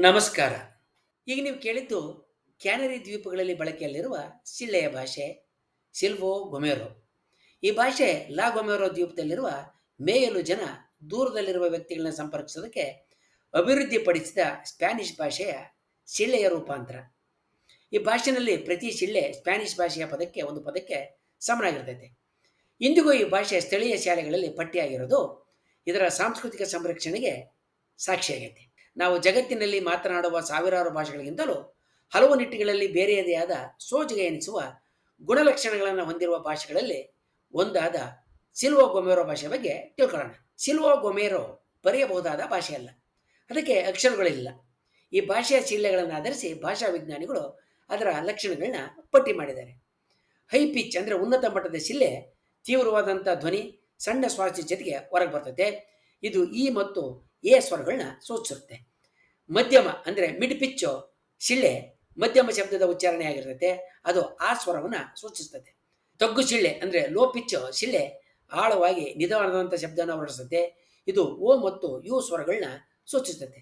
ನಮಸ್ಕಾರ. ಈಗ ನೀವು ಕೇಳಿದ್ದು ಕ್ಯಾನರಿ ದ್ವೀಪಗಳಲ್ಲಿ ಬಳಕೆಯಲ್ಲಿರುವ ಸಿಳ್ಳೆಯ ಭಾಷೆ ಸಿಲ್ವೋ ಗೊಮೆರೋ. ಈ ಭಾಷೆ ಲಾ ಗೊಮೆರೋ ದ್ವೀಪದಲ್ಲಿರುವ ಮೇಯಲು ಜನ ದೂರದಲ್ಲಿರುವ ವ್ಯಕ್ತಿಗಳನ್ನ ಸಂಪರ್ಕಿಸೋದಕ್ಕೆ ಅಭಿವೃದ್ಧಿಪಡಿಸಿದ ಸ್ಪ್ಯಾನಿಷ್ ಭಾಷೆಯ ಸಿಳ್ಳೆಯ ರೂಪಾಂತರ. ಈ ಭಾಷೆಯಲ್ಲಿ ಪ್ರತಿ ಸಿಳ್ಳೆ ಸ್ಪ್ಯಾನಿಷ್ ಭಾಷೆಯ ಪದಕ್ಕೆ, ಒಂದು ಪದಕ್ಕೆ ಸಮನಾಗಿರ್ತೈತೆ. ಇಂದಿಗೂ ಈ ಭಾಷೆ ಸ್ಥಳೀಯ ಶಾಲೆಗಳಲ್ಲಿ ಪಟ್ಟಿಯಾಗಿರೋದು ಇದರ ಸಾಂಸ್ಕೃತಿಕ ಸಂರಕ್ಷಣೆಗೆ ಸಾಕ್ಷಿಯಾಗೈತೆ. ನಾವು ಜಗತ್ತಿನಲ್ಲಿ ಮಾತನಾಡುವ ಸಾವಿರಾರು ಭಾಷೆಗಳಿಗಿಂತಲೂ ಹಲವು ನಿಟ್ಟಿಗಳಲ್ಲಿ ಬೇರೆಯದೇ ಆದ ಸೋಜಿಗೆ ಎನಿಸುವ ಗುಣಲಕ್ಷಣಗಳನ್ನು ಹೊಂದಿರುವ ಭಾಷೆಗಳಲ್ಲಿ ಒಂದಾದ ಸಿಲ್ವೋ ಗೊಮೆರೋ ಭಾಷೆ ಬಗ್ಗೆ ತಿಳ್ಕೊಳ್ಳೋಣ. ಸಿಲ್ವೋ ಗೊಮೆರೋ ಬರೆಯಬಹುದಾದ ಭಾಷೆಯಲ್ಲ. ಅದಕ್ಕೆ ಅಕ್ಷರಗಳಿಲ್ಲ. ಈ ಭಾಷೆಯ ಶಿಲ್ಲೆಗಳನ್ನು ಆಧರಿಸಿ ಭಾಷಾ ವಿಜ್ಞಾನಿಗಳು ಅದರ ಲಕ್ಷಣಗಳನ್ನ ಪಟ್ಟಿ ಮಾಡಿದ್ದಾರೆ. ಹೈ ಪಿಚ್ ಅಂದರೆ ಉನ್ನತ ಮಟ್ಟದ ಶಿಲೆ ತೀವ್ರವಾದಂಥ ಧ್ವನಿ, ಸಣ್ಣ ಸ್ವಾಸ್ಥ್ಯ ಜೊತೆಗೆ ಹೊರಗೆ ಬರ್ತದೆ ಇದು ಈ ಮತ್ತು ಎ ಸ್ವರಗಳನ್ನ ಸೂಚಿಸುತ್ತೆ. ಮಧ್ಯಮ ಅಂದರೆ ಮಿಡ್ ಪಿಚ್ಚು ಶಿಳ್ಳೆ ಮಧ್ಯಮ ಶಬ್ದದ ಉಚ್ಚಾರಣೆ ಆಗಿರ್ತದೆ ಅದು ಆ ಸ್ವರವನ್ನು ಸೂಚಿಸ್ತದೆ. ತಗ್ಗು ಶಿಳ್ಳೆ ಅಂದರೆ ಲೋ ಪಿಚ್ಚು ಶಿಳ್ಳೆ ಆಳವಾಗಿ ನಿಧಾನವಾದಂಥ ಶಬ್ದವನ್ನು ಹೊರಡಿಸುತ್ತೆ ಇದು ಓ ಮತ್ತು ಯು ಸ್ವರಗಳನ್ನ ಸೂಚಿಸುತ್ತೆ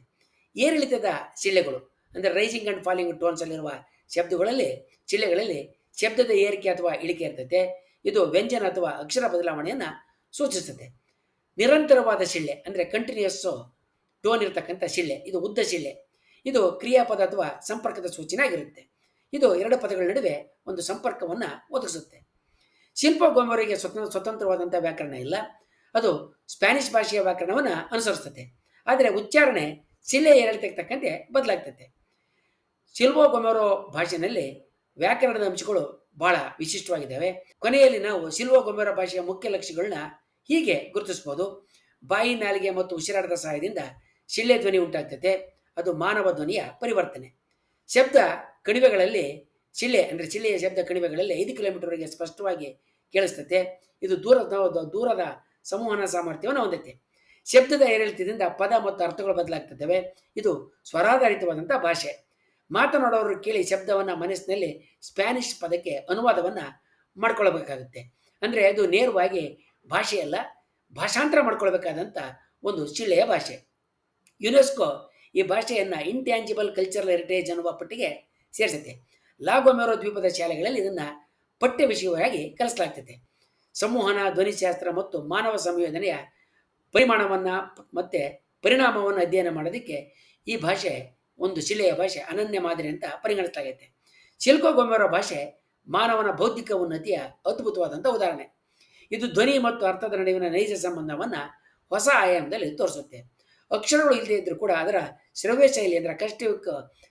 ಏರಿಳಿತದ ಶಿಳ್ಳೆಗಳು ಅಂದರೆ ರೈಸಿಂಗ್ ಅಂಡ್ ಫಾಲಿಂಗ್ ಟೋನ್ಸ್ ಅಲ್ಲಿರುವ ಶಬ್ದಗಳಲ್ಲಿ ಶಿಳ್ಳೆಗಳಲ್ಲಿ ಶಬ್ದದ ಏರಿಕೆ ಅಥವಾ ಇಳಿಕೆ ಇರ್ತದೆ ಇದು ವ್ಯಂಜನ ಅಥವಾ ಅಕ್ಷರ ಬದಲಾವಣೆಯನ್ನು ಸೂಚಿಸುತ್ತೆ ನಿರಂತರವಾದ ಶಿಳ್ಳೆ, ಅಂದರೆ ಕಂಟಿನ್ಯೂಸ್ ಟೋನ್ ಇರತಕ್ಕಂಥ ಶಿಳ್ಳೆ, ಇದು ಉದ್ದ ಶಿಳ್ಳೆ. ಇದು ಕ್ರಿಯಾಪದ ಅಥವಾ ಸಂಪರ್ಕದ ಸೂಚನೆ ಆಗಿರುತ್ತೆ ಇದು ಎರಡು ಪದಗಳ ನಡುವೆ ಒಂದು ಸಂಪರ್ಕವನ್ನು ಒದಗಿಸುತ್ತೆ. ಶಿಲ್ಪ ಗೊಂಬರಿಗೆ ಸ್ವತಂತ್ರ ಸ್ವತಂತ್ರವಾದಂಥ ವ್ಯಾಕರಣ ಇಲ್ಲ. ಅದು ಸ್ಪ್ಯಾನಿಷ್ ಭಾಷೆಯ ವ್ಯಾಕರಣವನ್ನು ಅನುಸರಿಸುತ್ತೆ. ಆದರೆ ಉಚ್ಚಾರಣೆ ಶಿಲೆ ತಕ್ಕಂತೆ ಬದಲಾಗ್ತದೆ ಶಿಲ್ಪೋ ಗೊಮರೋ ಭಾಷೆಯಲ್ಲಿ ವ್ಯಾಕರಣದ ಅಂಶಗಳು ಬಹಳ ವಿಶಿಷ್ಟವಾಗಿದ್ದಾವೆ. ಕೊನೆಯಲ್ಲಿ ನಾವು ಶಿಲ್ವೋ ಗೊಮೆರೋ ಭಾಷೆಯ ಮುಖ್ಯ ಲಕ್ಷ್ಯಗಳನ್ನ ಹೀಗೆ ಗುರುತಿಸ್ಬೋದು ಬಾಯಿ, ನಾಲಿಗೆ ಮತ್ತು ಉಸಿರಾಟದ ಸಹಾಯದಿಂದ ಶಿಳ್ಳೆ ಧ್ವನಿ ಉಂಟಾಗ್ತದೆ ಅದು ಮಾನವ ಧ್ವನಿಯ ಪರಿವರ್ತನೆ. ಶಬ್ದ ಕಣಿವೆಗಳಲ್ಲಿ, ಶಿಳ್ಳೆ ಅಂದರೆ ಶಿಳ್ಳೆಯ ಶಬ್ದ ಕಣಿವೆಗಳಲ್ಲಿ ಐದು ಕಿಲೋಮೀಟರ್ವರೆಗೆ ಸ್ಪಷ್ಟವಾಗಿ ಕೇಳಿಸ್ತದೆ ಇದು ದೂರದ ದೂರದ ಸಂವಹನ ಸಾಮರ್ಥ್ಯವನ್ನು ಹೊಂದೈತೆ. ಶಬ್ದದ ಏರಿಳಿತದಿಂದ ಪದ ಮತ್ತು ಅರ್ಥಗಳು ಬದಲಾಗ್ತದೆ ಇದು ಸ್ವರಾಧಾರಿತವಾದಂಥ ಭಾಷೆ. ಮಾತನಾಡೋರು ಕೇಳಿ ಶಬ್ದವನ್ನು ಮನಸ್ಸಿನಲ್ಲಿ ಸ್ಪ್ಯಾನಿಷ್ ಪದಕ್ಕೆ ಅನುವಾದವನ್ನು ಮಾಡ್ಕೊಳ್ಬೇಕಾಗುತ್ತೆ. ಅಂದರೆ ಅದು ನೇರವಾಗಿ ಭಾಷೆಯಲ್ಲ ಭಾಷಾಂತರ ಮಾಡ್ಕೊಳ್ಬೇಕಾದಂಥ ಒಂದು ಶಿಲೆಯ ಭಾಷೆ. ಯುನೆಸ್ಕೋ ಈ ಭಾಷೆಯನ್ನು ಇಂಟ್ಯಾಂಜಿಬಲ್ ಕಲ್ಚರಲ್ ಹೆರಿಟೇಜ್ ಅನ್ನುವ ಪಟ್ಟಿಗೆ ಸೇರಿಸುತ್ತೆ. ಲಾಗೋಮೆರೋ ದ್ವೀಪದ ಶಾಲೆಗಳಲ್ಲಿ ಇದನ್ನು ಪಠ್ಯ ವಿಷಯವಾಗಿ ಕಲಿಸಲಾಗ್ತದೆ ಸಂವಹನ ಧ್ವನಿಶಾಸ್ತ್ರ ಮತ್ತು ಮಾನವ ಸಂಯೋಜನೆಯ ಪರಿಮಾಣವನ್ನು ಮತ್ತು ಪರಿಣಾಮವನ್ನು ಅಧ್ಯಯನ ಮಾಡೋದಕ್ಕೆ ಈ ಭಾಷೆ ಒಂದು ಶಿಲೆಯ ಭಾಷೆ, ಅನನ್ಯ ಮಾದರಿ ಅಂತ ಪರಿಗಣಿಸಲಾಗೈತೆ. ಶಿಲ್ಕೋ ಗೊಮ್ಮೆರೋ ಭಾಷೆ ಮಾನವನ ಬೌದ್ಧಿಕ ಉನ್ನತಿಯ ಅದ್ಭುತವಾದಂಥ ಉದಾಹರಣೆ. ಇದು ಧ್ವನಿ ಮತ್ತು ಅರ್ಥದ ನಡುವಿನ ನೈಜ ಸಂಬಂಧವನ್ನು ಹೊಸ ಆಯಾಮದಲ್ಲಿ ತೋರಿಸುತ್ತೆ. ಅಕ್ಷರಗಳು ಇಲ್ಲದೆ ಇದ್ದರೂ ಕೂಡ ಅದರ ಶ್ರವ್ಯ ಶೈಲಿ ಅಂದರೆ ಕಷ್ಟ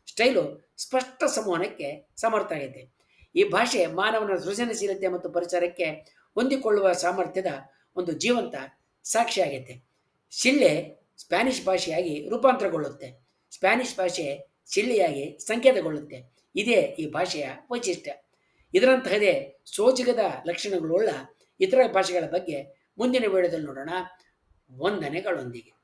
ಸ್ಟೈಲು ಸ್ಪಷ್ಟ ಸಂವಹನಕ್ಕೆ ಸಮರ್ಥ ಆಗೈತೆ. ಈ ಭಾಷೆ ಮಾನವನ ಸೃಜನಶೀಲತೆ ಮತ್ತು ಪರಿಸರಕ್ಕೆ ಹೊಂದಿಕೊಳ್ಳುವ ಸಾಮರ್ಥ್ಯದ ಒಂದು ಜೀವಂತ ಸಾಕ್ಷಿಯಾಗೈತೆ ಶಿಳ್ಳೆ ಸ್ಪ್ಯಾನಿಷ್ ಭಾಷೆಯಾಗಿ ರೂಪಾಂತರಗೊಳ್ಳುತ್ತೆ. ಸ್ಪ್ಯಾನಿಷ್ ಭಾಷೆ ಶಿಳ್ಳೆಯಾಗಿ ಸಂಕೇತಗೊಳ್ಳುತ್ತೆ. ಇದೇ ಈ ಭಾಷೆಯ ವೈಶಿಷ್ಟ್ಯ. ಇದರಂತಹದೇ ಸೋಜಿಗದ ಲಕ್ಷಣಗಳುಳ್ಳ ಇತರ ಭಾಷೆಗಳ ಬಗ್ಗೆ ಮುಂದಿನ ವೇಳೆದಲ್ಲಿ ನೋಡೋಣ. ವಂದನೆಗಳೊಂದಿಗೆ.